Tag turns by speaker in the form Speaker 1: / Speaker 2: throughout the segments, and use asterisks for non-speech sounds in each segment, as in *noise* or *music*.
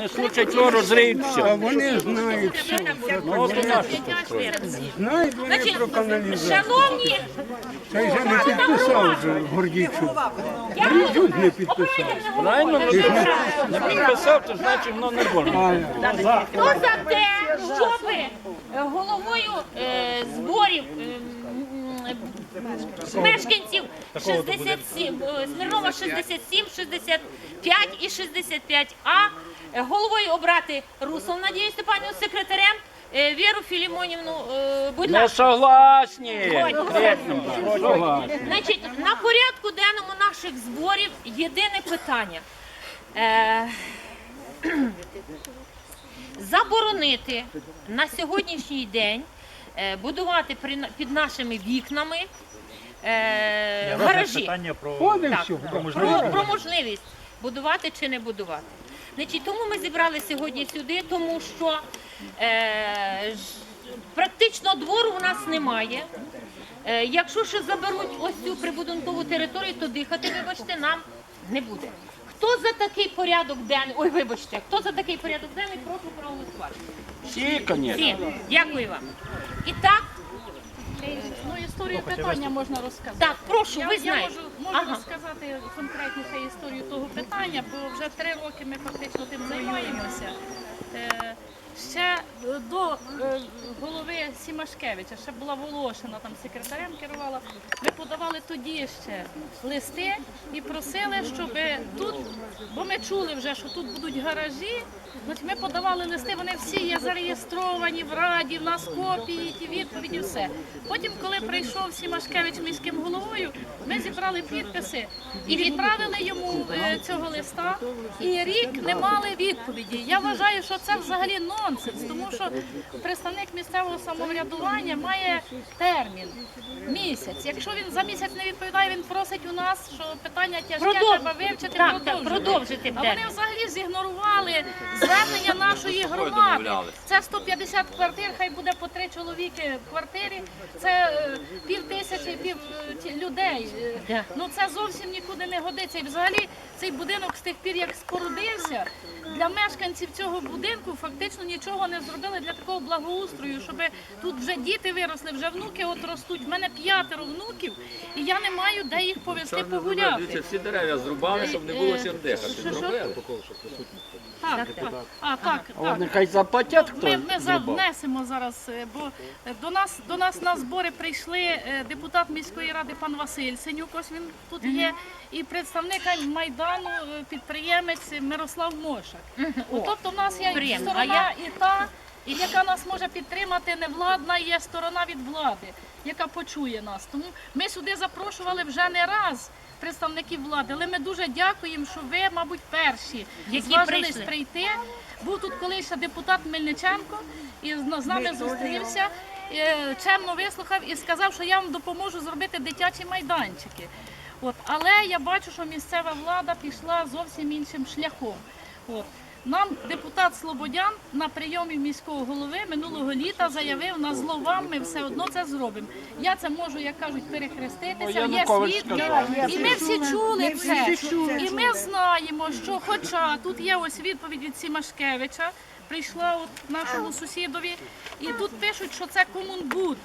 Speaker 1: Вони случай цього розриють
Speaker 2: А вони знають все.
Speaker 1: Ну, от і наші.
Speaker 2: Знають вони
Speaker 3: Значить,
Speaker 2: про каналізацію.
Speaker 3: шановні,
Speaker 2: Цей же не підписав вже Гордійчук. Гордійчук не підписав.
Speaker 1: Правильно не? Не підписав, то значить воно не можна.
Speaker 3: Хто за те, щоб головою е, зборів е, мешканців 67, е, Смірнова 67, 65 і 65А, е, головою обрати Руслов Надію Степанівну, секретарем е, Віру Філімонівну, е, будь ласка.
Speaker 1: согласні. Согласні.
Speaker 3: Значить, на порядку денному наших зборів єдине питання. *clears throat* Заборонити на сьогоднішній день будувати при, під нашими вікнами е, гаражі.
Speaker 4: питання про
Speaker 3: Так,
Speaker 2: все.
Speaker 3: про, про можливість будувати чи не будувати. Значить, тому ми зібрали сьогодні сюди, тому що е, ж- практично двору в нас немає. Е, якщо ще заберуть ось цю прибудинкову територію, то дихати, вибачте, нам не буде. Хто за такий порядок денний? Ой, вибачте, хто за такий порядок денний, прошу проголосувати.
Speaker 1: Всі, звісно.
Speaker 3: Всі, дякую вам. І так,
Speaker 5: Ну, історію питання можна розказати.
Speaker 3: так, прошу,
Speaker 5: Я,
Speaker 3: ви
Speaker 5: я
Speaker 3: знаєте.
Speaker 5: можу, можу
Speaker 3: Ага.
Speaker 5: розказати конкретніше історію того питання, бо вже три роки ми фактично тим займаємося. Е, ще е, до е, голови Сімашкевича, ще була Волошина, там секретарем керувала. Ми подавали тоді ще листи і просили, щоб тут, бо ми чули вже, що тут будуть гаражі. От ми подавали листи, вони всі є зареєстровані в раді, в нас копії, ті відповіді, все. Потім, коли прийшов Сімашкевич міським головою, ми зібрали підписи і відправили йому е, цього листа. І рік не мали відповіді. Я вважаю, що це взагалі нонсенс, тому що представник місцевого самоврядування має термін місяць. Якщо він за місяць не відповідає, він просить у нас, що питання тяжке,
Speaker 3: Продов-
Speaker 5: треба вивчити,
Speaker 3: Так, так,
Speaker 5: продовжити.
Speaker 3: продовжити
Speaker 5: А вони
Speaker 3: термін.
Speaker 5: взагалі зігнорували звернення нашої громади. Це 150 квартир, хай буде по три чоловіки в квартирі. Це е, пів тисячі пів е, ті- людей. Е,
Speaker 3: Да.
Speaker 5: Ну це зовсім нікуди не годиться. І взагалі цей будинок з тих пір, як спорудився, для мешканців цього будинку фактично нічого не зробили для такого благоустрою, щоб тут вже діти виросли, вже внуки от ростуть. У мене п'ятеро внуків, і я не маю де їх повезти погуляти.
Speaker 6: всі дерева зрубали, щоб не було чим дихати.
Speaker 5: Що, що?
Speaker 6: Зробили.
Speaker 5: Так, так. А, так, так.
Speaker 1: нехай заплатять хто.
Speaker 5: Ми, ми
Speaker 1: зрубав.
Speaker 5: внесемо зараз, е, бо е, до нас до нас на збори прийшли е, депутат міської ради пан Василь Синюк, ось він тут є, і представник майдану, е, підприємець Мирослав Мошак. Ну, Тобто в нас є
Speaker 3: Приємно. А
Speaker 5: сторона
Speaker 3: я-
Speaker 5: і та, і яка нас може підтримати невладна, і є сторона від влади, яка почує нас. Тому ми сюди запрошували вже не раз. Представників влади, але ми дуже дякуємо, що ви, мабуть, перші
Speaker 3: Які
Speaker 5: зважились
Speaker 3: прийшли.
Speaker 5: прийти. Був тут колись депутат Мельниченко і з з нами зустрівся, е, чемно вислухав і сказав, що я вам допоможу зробити дитячі майданчики. От, але я бачу, що місцева влада пішла зовсім іншим шляхом. От. Нам депутат Слободян на прийомі міського голови минулого літа заявив на зло вам ми все одно це зробимо. Я це можу, як кажуть, перехреститися. Є свідки, і ми всі чули це. І ми знаємо, що хоча тут є ось відповідь від Сімашкевича, прийшла от нашому сусідові, і тут пишуть, що це комунбуд.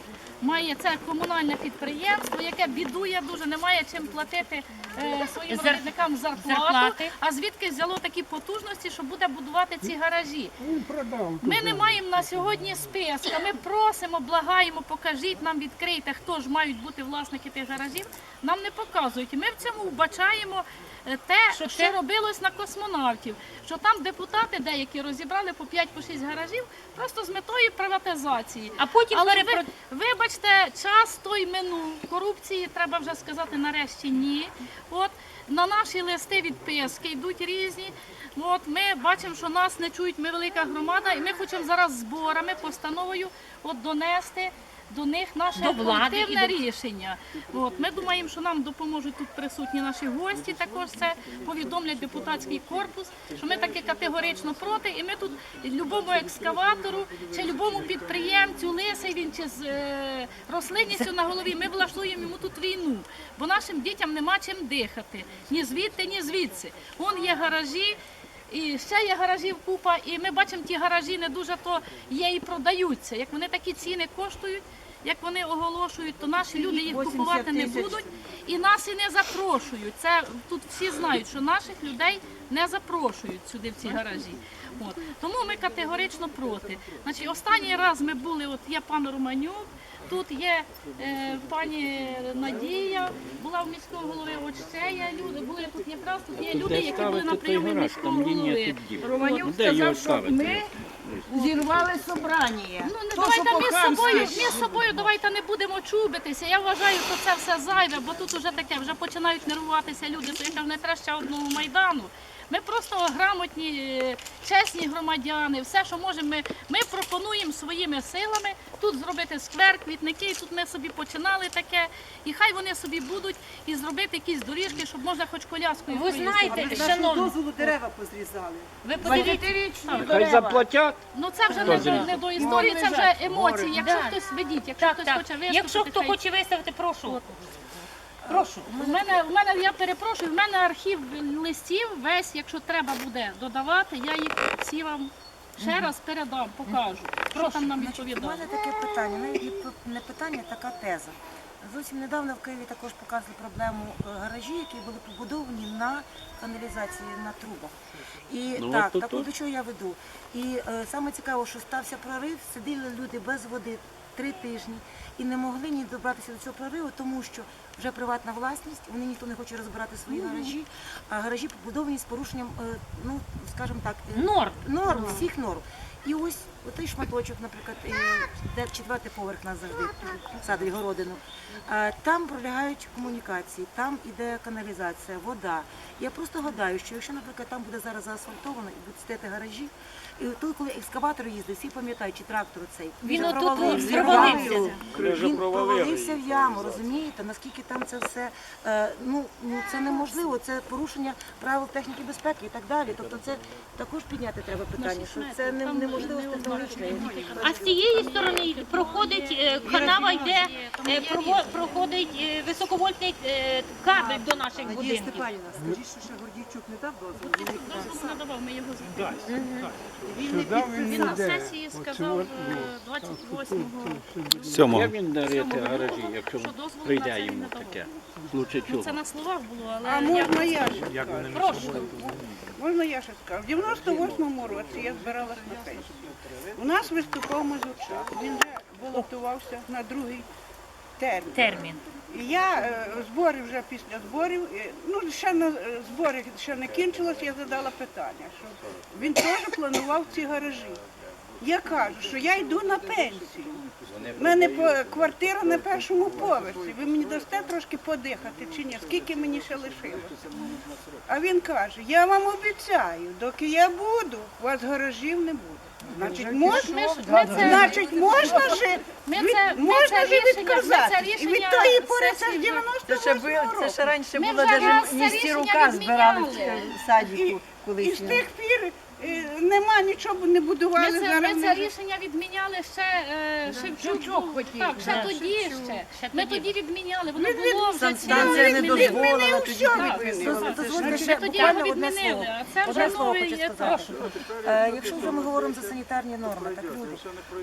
Speaker 5: Має це комунальне підприємство, яке бідує дуже, не має чим платити е, своїм
Speaker 3: Зар-
Speaker 5: робітникам зарплату.
Speaker 3: зарплати.
Speaker 5: А звідки взяло такі потужності, що буде будувати ці гаражі?
Speaker 2: Він продав.
Speaker 5: Ми не маємо на сьогодні списка. Ми просимо, благаємо, покажіть нам, відкрийте, хто ж мають бути власники тих гаражів. Нам не показують. І ми в цьому вбачаємо е, те,
Speaker 3: Що
Speaker 5: що, робилось на космонавтів. Що там депутати деякі розібрали по 5-6 гаражів просто з метою приватизації.
Speaker 3: А потім
Speaker 5: Але
Speaker 3: перепро...
Speaker 5: ви, вибачте, час той минув. Корупції треба вже сказати нарешті ні. От на наші листи відписки йдуть різні. От ми бачимо, що нас не чують. Ми велика громада, і ми хочемо зараз зборами, постановою от донести. До них наше
Speaker 3: До влади
Speaker 5: колективне
Speaker 3: і до-
Speaker 5: рішення. От ми думаємо, що нам допоможуть тут присутні наші гості. Також це повідомлять депутатський корпус, що ми таки категорично проти, і ми тут любому екскаватору чи любому підприємцю, лисий він чи з е, рослинністю на голові. Ми влаштуємо йому тут війну, бо нашим дітям нема чим дихати ні звідти, ні звідси. Вон є гаражі. І ще є гаражів купа, і ми бачимо, ті гаражі не дуже то є і продаються. Як вони такі ціни коштують, як вони оголошують, то наші люди їх купувати не будуть і нас і не запрошують. Це тут всі знають, що наших людей не запрошують сюди в ці гаражі. От. Тому ми категорично проти. Значить, останній раз ми були, от є пан Романюк, тут є е, пані Надія, була в міського голови, от ще є люди, були тут якраз тут є люди, які були на прийомі міського голови.
Speaker 4: Романюк сказав, що ми зірвали собрання.
Speaker 5: Ну не
Speaker 4: То,
Speaker 5: давайте з собою, ми з собою давайте не будемо чубитися. Я вважаю, що це все зайве, бо тут уже таке, вже починають нервуватися люди, що я кажу, не треба ще одного майдану. Ми просто грамотні, е, чесні громадяни, все, що можемо, ми, ми пропонуємо своїми силами тут зробити сквер, квітники, тут ми собі починали таке, і хай вони собі будуть і зробити якісь доріжки, щоб можна хоч коляскою.
Speaker 3: Ви знаєте, шановні,
Speaker 7: дозволу дерева позрізали.
Speaker 3: ви подивіться,
Speaker 1: Хай заплатять.
Speaker 5: Ну це вже не до, не до історії, це вже емоції. Якщо хтось ведіть, якщо
Speaker 3: так,
Speaker 5: хтось
Speaker 3: так.
Speaker 5: хоче виступити,
Speaker 3: Якщо хто
Speaker 5: хай-
Speaker 3: хоче виставити, прошу. Прошу.
Speaker 5: У мене, у мене, я перепрошую, в мене архів листів весь, якщо треба буде додавати, я їх всі вам ще раз передам, покажу. Що там нам
Speaker 7: У
Speaker 5: відповідали.
Speaker 7: мене таке питання, навіть не п- не питання, така теза. Зовсім недавно в Києві також показували проблему е, гаражі, які були побудовані на каналізації на трубах. І
Speaker 1: Ну,
Speaker 7: так,
Speaker 1: от тут-
Speaker 7: так от до чого я веду. І е, саме цікаво, що стався прорив, сиділи люди без води три тижні і не могли ні добратися до цього прориву, тому що вже приватна власність, вони ніхто не хоче розбирати свої гаражі, а гаражі побудовані з порушенням, е, ну скажімо так, е,
Speaker 3: Норм.
Speaker 7: норм, всіх норм. І ось той шматочок, наприклад, де четвертий поверх нас завжди садить городину. Там пролягають комунікації, там іде каналізація, вода. Я просто гадаю, що якщо, наприклад, там буде зараз заасфальтовано і будуть стояти гаражі, і тут, коли екскаватор їздить, всі пам'ятають, чи трактор цей
Speaker 3: Він
Speaker 7: вже провалився
Speaker 3: провалився.
Speaker 7: Він провалився в яму, розумієте? Наскільки там це все е, ну, ну це неможливо, це порушення правил техніки безпеки і так далі. Тобто це також підняти треба питання, що це не.
Speaker 3: А з цієї сторони проходить е, канава, йде е, проходить е, високовольтний кабель до наших
Speaker 8: Надія
Speaker 3: будинків.
Speaker 8: Степанівна, скажіть, що ще Гордійчук не дав дозволу?
Speaker 5: Дозвіл не ми його зробили. Він, не-
Speaker 2: він
Speaker 5: він на сесії сказав е, 28-го.
Speaker 1: Як він дарити гаражі, якщо прийде йому таке? В случае
Speaker 5: Ну, це на словах було, але
Speaker 4: А можна я ще
Speaker 5: прошу.
Speaker 4: Можна я ще скажу? В 98-му році я збиралась на пенсію. У нас виступав Мазурчак. Він вже балотувався на другий термін.
Speaker 3: Термін.
Speaker 4: І я е, збори вже після зборів, е, ну ще на е, збори ще не кінчилось, я задала питання, що він теж планував ці гаражі. Я кажу, що я йду на пенсію. У мене по- квартира на першому поверсі. Ви мені дасте трошки подихати чи ні? Скільки мені ще лишилося? А він каже, я вам обіцяю, доки я буду, у вас гаражів не буде. Значить, можна,
Speaker 5: Ми ж- ми це-
Speaker 4: значить, можна ж
Speaker 5: Ми
Speaker 4: від-
Speaker 5: це- ми
Speaker 4: можна
Speaker 5: це рішення-
Speaker 4: відказати.
Speaker 5: ми це
Speaker 4: І від тої пори це
Speaker 5: сесії
Speaker 4: 98
Speaker 8: Це ще, це ще раніше
Speaker 5: Ми
Speaker 8: було, навіть місті рука збирали в садіку
Speaker 4: І
Speaker 8: колись.
Speaker 4: з тих пір нема нічого, не будували.
Speaker 5: Ми це,
Speaker 4: зараз
Speaker 5: ми це рішення відміняли ще е, Шевчук. був. Так, ще тоді ще.
Speaker 3: Ще
Speaker 5: Ми
Speaker 3: тоді.
Speaker 5: тоді відміняли, воно було вже ці
Speaker 8: Станція не
Speaker 5: відмінили.
Speaker 8: дозволила тоді.
Speaker 4: все
Speaker 5: Так,
Speaker 4: відмінили.
Speaker 7: Дозвольте
Speaker 5: так.
Speaker 7: ще
Speaker 5: Ми тоді його
Speaker 7: буквально одне
Speaker 5: відмінили,
Speaker 7: слово.
Speaker 5: а це вже
Speaker 7: слово
Speaker 5: новий
Speaker 7: хочу
Speaker 5: етап.
Speaker 7: сказати. Е, Якщо вже ми говоримо за санітарні норми, так люди,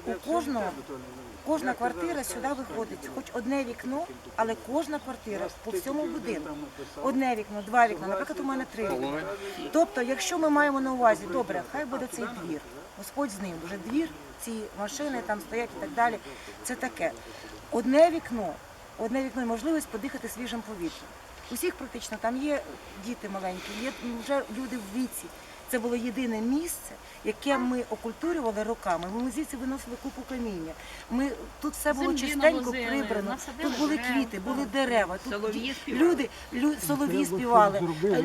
Speaker 7: у кожного, кожна квартира сюди виходить, хоч одне вікно, але кожна квартира по всьому будинку. Одне вікно, два вікна, наприклад, у мене три вікна. Тобто, якщо ми маємо на увазі, добре, хай буде цей двір, Господь з ним, вже двір, ці машини там стоять і так далі. Це таке. Одне вікно, одне вікно і можливість подихати свіжим повітрям. Усіх практично там є діти маленькі, є вже люди в віці. Це було єдине місце, яке ми окультурювали роками. Ми звідси виносили купу каміння. Ми тут все було
Speaker 5: Землі
Speaker 7: чистенько
Speaker 5: навозили,
Speaker 7: прибрано.
Speaker 5: насадили
Speaker 7: Тут були квіти, були дерева. Тут
Speaker 8: Солов'ї
Speaker 7: ді-
Speaker 8: співали.
Speaker 7: люди, лю, солов'ї співали.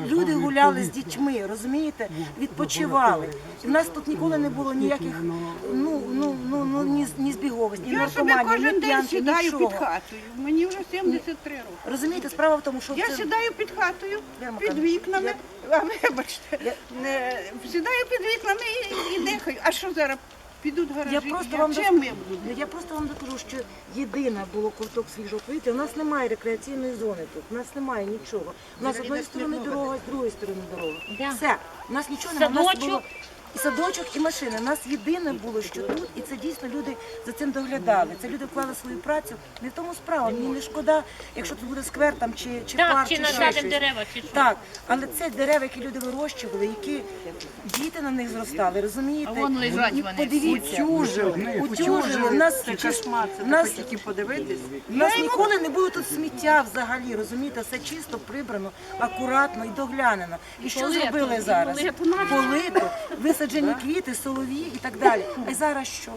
Speaker 7: Люди гуляли з дітьми, розумієте? Відпочивали. І в нас тут ніколи не було ніяких ну ну ну ну ні, ні збіговості, ні
Speaker 4: Я собі
Speaker 7: наркоманії,
Speaker 4: кожен
Speaker 7: ні
Speaker 4: день
Speaker 7: п'янки,
Speaker 4: сідаю
Speaker 7: нічого.
Speaker 4: під хатою. Мені вже 73 роки.
Speaker 7: Розумієте, справа в тому, що
Speaker 4: Я
Speaker 7: це
Speaker 4: сідаю під хатою, під вікнами, а вибачте, не сідаю під вікнами і, і дихаю. А що зараз? Підуть гаражі?
Speaker 7: Я просто вам
Speaker 4: чим
Speaker 7: дос-
Speaker 4: ми будемо?
Speaker 7: я просто вам докажу, що єдине було ковток свіжого повітря. У нас немає рекреаційної зони тут. У нас немає нічого. У нас з однієї сторони дорога, з другої сторони дорога.
Speaker 3: Да.
Speaker 7: Все. У нас нічого немає. У нас
Speaker 3: Садочок.
Speaker 7: було і садочок, і машини. У нас єдине було, що тут, і це дійсно люди за цим доглядали. Це люди вклали свою працю. Не в тому справа. Мені не шкода, якщо тут буде сквер там чи, чи
Speaker 3: Так,
Speaker 7: парк,
Speaker 3: чи
Speaker 7: чи ще
Speaker 3: насадимо
Speaker 7: щось.
Speaker 3: дерева, чи що.
Speaker 7: Так, але це дерева, які люди вирощували, які діти на них зростали, розумієте?
Speaker 5: А вон лежать
Speaker 7: І
Speaker 5: вони
Speaker 7: Подивіться,
Speaker 8: Утюжили,
Speaker 7: утюжили. У нас
Speaker 8: Це кошмар, це
Speaker 7: у нас
Speaker 8: тільки подивитись.
Speaker 7: у нас ніколи не було тут сміття взагалі, розумієте, все чисто, прибрано, акуратно і доглянено. І що
Speaker 5: Полито,
Speaker 7: зробили
Speaker 5: і
Speaker 7: зараз?
Speaker 5: полито навіть.
Speaker 7: Висаджені квіти, солові і так далі. А зараз що?